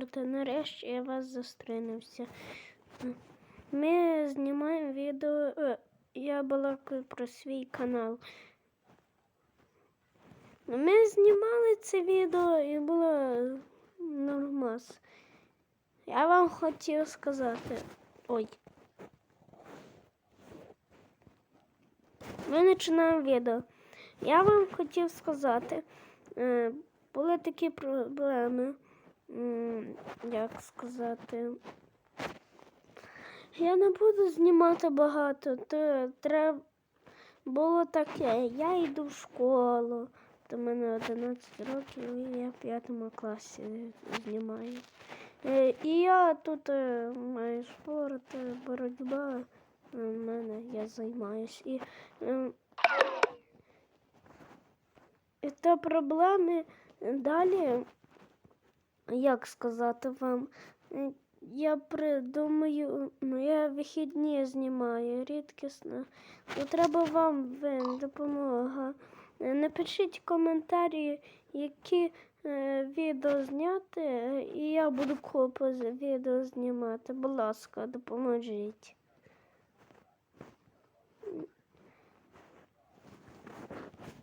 говорите, нарешті я вас зустрінувся. Ми знімаємо відео. е, Я балакаю про свій канал. Ми знімали це відео і було нормас. Я вам хотів сказати. Ой. Ми починаємо відео. Я вам хотів сказати, е, були такі проблеми, як сказати. Я не буду знімати багато, то треба було таке. Я йду в школу, в мене 11 років і я в п'ятому класі знімаю. Е, І я тут е, маю спорт, е, боротьба. В мене я займаюсь. І, і то проблеми далі, як сказати вам, я придумаю, ну я вихідні знімаю рідкісно. Ну, треба вам вин, допомога. Е, Напишіть коментарі, які е, відео зняти, і я буду копи відео знімати. Будь ласка, допоможіть.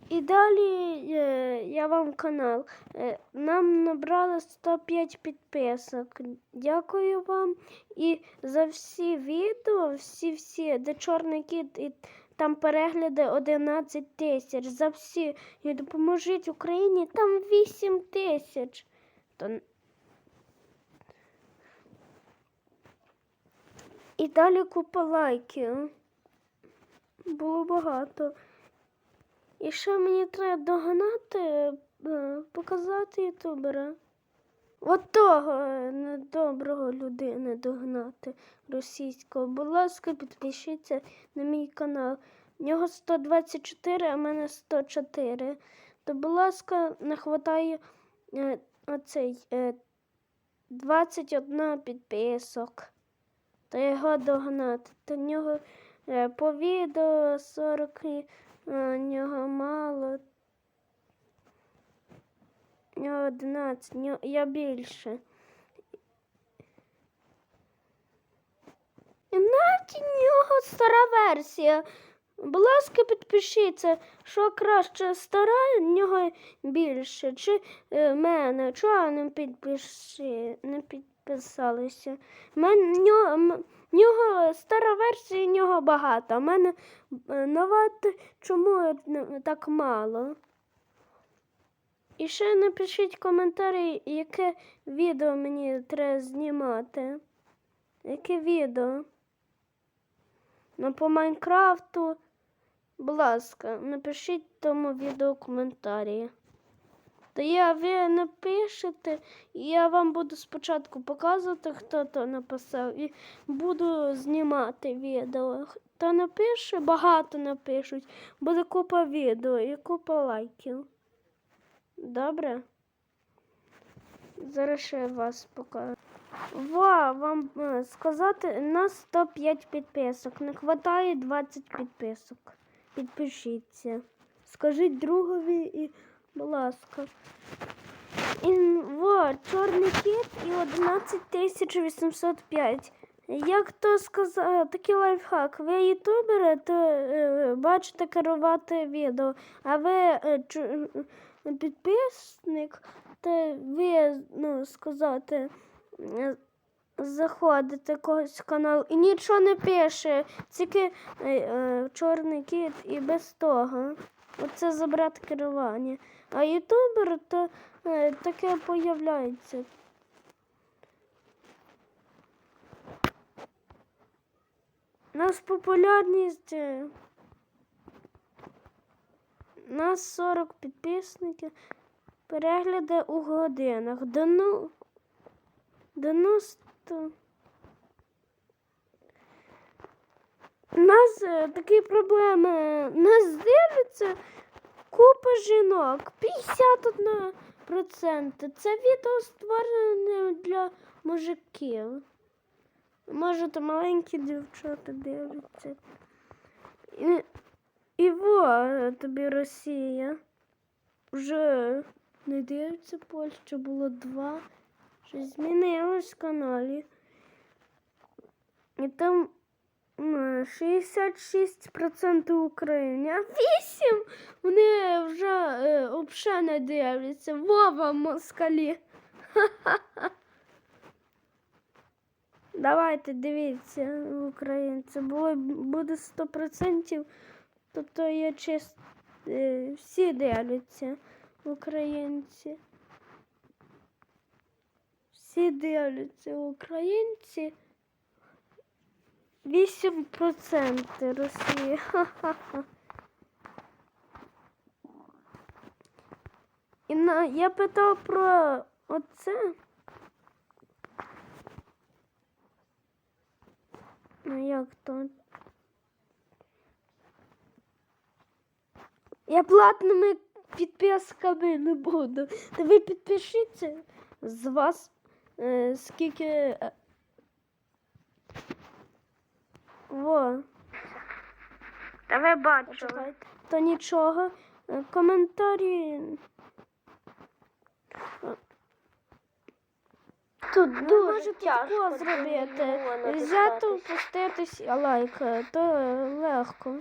І далі е, я вам канал. Е, Нам набрали 105 підписок. Дякую вам. І за всі відео, всі-всі, де чорний кіт і там перегляди 11 тисяч. За всі. І допоможіть Україні, там 8 тисяч. І далі купа лайків. Було багато. І ще мені треба догнати, е, показати ютубера. От того е, недоброго людини догнати російського. Будь ласка, підпишіться на мій канал. В нього 124, а в мене 104. То, будь ласка, не хватає е, оцей е, 21 підписок. То його догнати. То в нього е, по відео 40 а, нього мало. Нього 11, нього, я більше. Навіть у нього стара версія. Будь ласка, підпишіться, що краще стара, в нього більше, чи е, мене, чого не підпиши, не підписалися. Мен, нього, нього стара версія, нього багато, в мене е, нова, чому е, так мало? І ще напишіть коментарі, яке відео мені треба знімати. Яке відео? Ну, по Майнкрафту. Будь ласка, напишіть тому відео коментарі. То я ви напишете, і я вам буду спочатку показувати, хто то написав, і буду знімати відео. Хто напише, багато напишуть. Буде купа відео і купа лайків. Добре? Зараз ще вас покажу. Ва, вам е, сказати, на 105 підписок. Не вистачає 20 підписок. Підпишіться. Скажіть другові і, будь ласка. І, во, чорний кіт і 11805. Як то сказав, такий лайфхак. Ви ютубери, то е, бачите керувати відео, а ви е, е, підписник, то ви, ну, сказати, е, заходите когось в канал і нічого не пише, тільки е, е, чорний кіт і без того. Оце забрати керування. А ютубер то е, таке появляється. Нас популярність. Е, нас 40 підписників. Перегляди у годинах. До ну 90. Нас е, такі проблеми. Нас дивиться купа жінок. 51%. Це відео створене для мужиків. Може, то маленькі дівчата дивляться. І, і во тобі Росія. Вже не дивиться Польща, було два. Щось змінилось в каналі. І там 66% України, 8% вони вже е, взагалі не дивляться. Вова москалі. Ха-ха-ха. Давайте дивіться, українці. Було, буде 100%. Тобто я чест... е, всі дивляться українці. Всі дивляться українці. 8% Росії. Ха-ха-ха. І на, я питав про оце. Ну як то? Я платними підписками не буду. Та ви підпишіться з вас е, скільки. е, Во. Та ви бачили. То нічого. Е, Коментарі. Тут Ви дуже можете тяжко зробити. Взяти, опуститись лайк. е, То легко.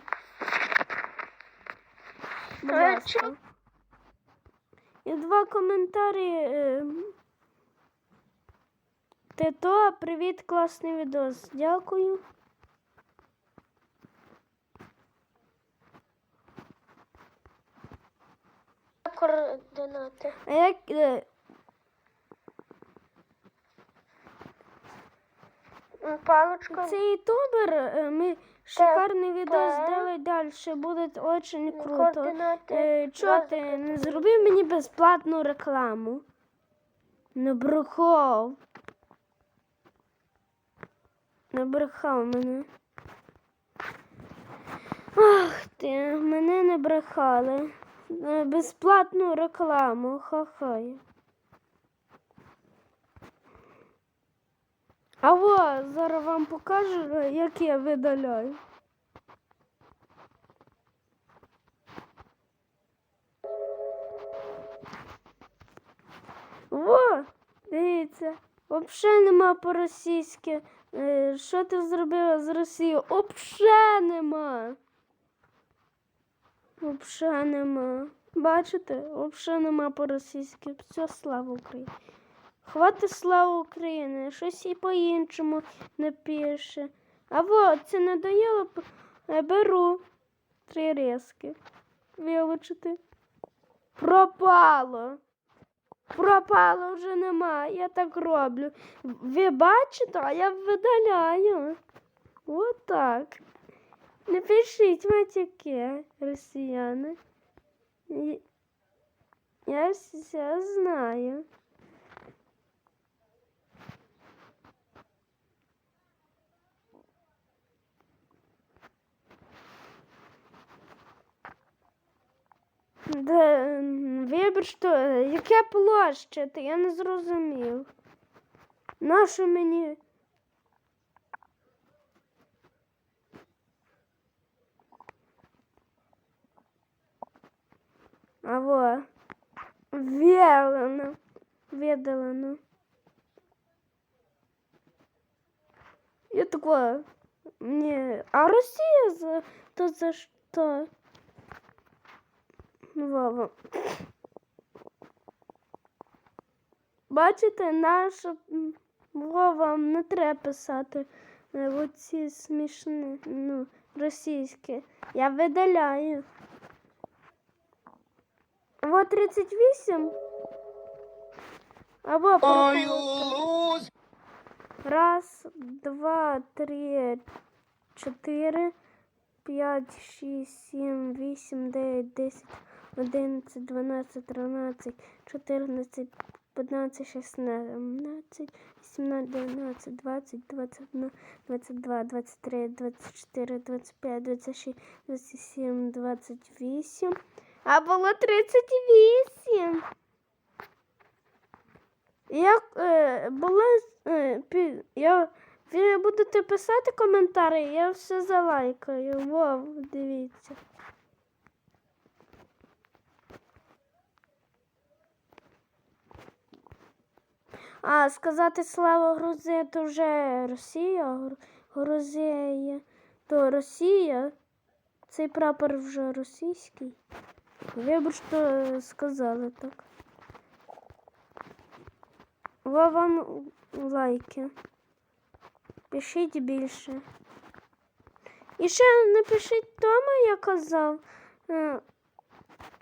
Будь ласка. І два коментарі. е, Тето, привіт, класний відос. Дякую. Координати. А як. е, М, Паличка. Це ютубер, е, ми шикарний так. зробили далі, буде дуже круто. Е, Чого ти не зробив мені безплатну рекламу? Не брехав. Не брехав мене. Ах ти, мене не брехали. Е, Безплатну рекламу, ха-ха. А во, зараз вам покажу, як я видаляю. Во, дивіться, взагалі нема по-російськи. Е, Що ти зробила з Росією? Взагалі нема. Взагалі нема. Бачите? Взагалі нема по-російськи. Все, слава Україні. Хвати слава Україні. Щось і по-іншому не пише. А во, це надоело. п- е, Беру три резки. Вилучити. Пропало. Пропало вже нема. Я так роблю. Ви бачите, а я видаляю. Отак. Не пишіть матюки, росіяни. Я все знаю. Да, м, вибачте, яке площа? Я не зрозумів. Нащо мені? Аво. Видалено. Видалено. Я такое. Мне. А Россия за то за что? Вова. Бачите, наша Вова не треба писати е, оці смішні, ну, російські. Я видаляю. Вот 38. Або проходить. Раз, два, три, чотири, п'ять, шість, сім, вісім, дев'ять, десять, одинадцять, дванадцять, тринадцять, чотирнадцять, п'ятнадцять, шістнадцять, сімнадцять, дев'ятнадцять, двадцять, двадцять одна, двадцять два, двадцять три, двадцять чотири, двадцять п'ять, двадцять шість, двадцять сім, двадцять вісім. А було тридцять вісім. Е, була е, пі, я, ви будете писати коментарі, я все залайкаю. Вов, дивіться. А сказати слава Грузія, то вже Росія, Гру- Грузія, то Росія. Цей прапор вже російський. Вибачте, сказали так. Во вам лайки. Пишіть більше. І ще напишіть Тома, я казав. е,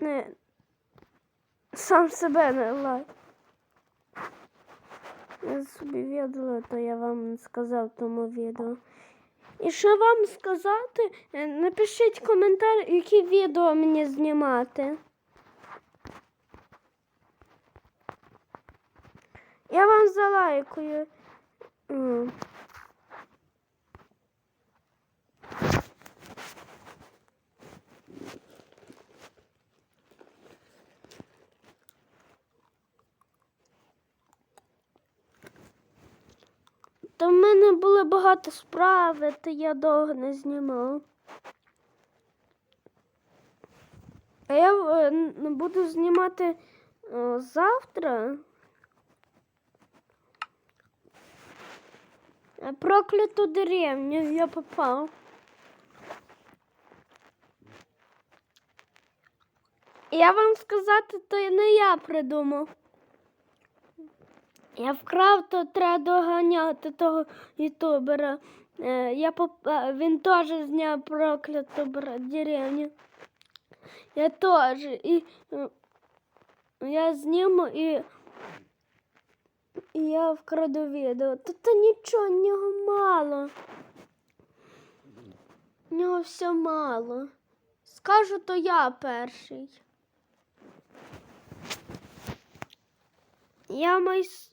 Не, сам себе не лайк. Я собі відео, то я вам сказав в тому відео. І що вам сказати? Е, Напишіть коментар, які відео мені знімати. Я вам залайкую. Та в мене було багато справи, то я довго не знімав. А я е, буду знімати е, завтра. Е, Прокляту деревню я попав. Я вам сказати, то не я придумав. Я вкрав, то треба доганяти того ютубера. Е, я поп... е, Він теж зняв прокляту бра- деревню. Я теж. І е, я зніму і, і я вкраду відео. Та то нічого, в нього мало. В нього все мало. Скажу, то я перший. Я майс...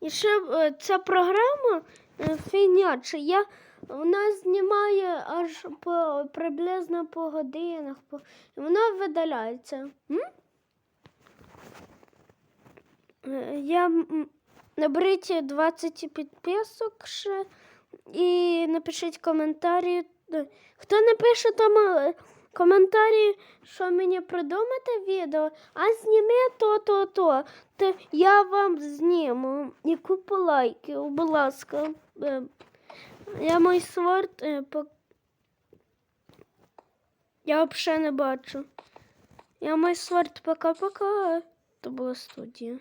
І ще е, ця програма е, фіняча, я, вона знімає аж по приблизно по годинах, по, вона видаляється. М? Е, Я наберіть 20 підписок ще і напишіть коментарі. Хто напише там е, коментарі, що мені придумати відео, а зніми то, то, я вам зніму і купу лайків, будь ласка. Е, Я мій сварт. е, Я взагалі не бачу. Я мій сварт пока-пока. То була студія.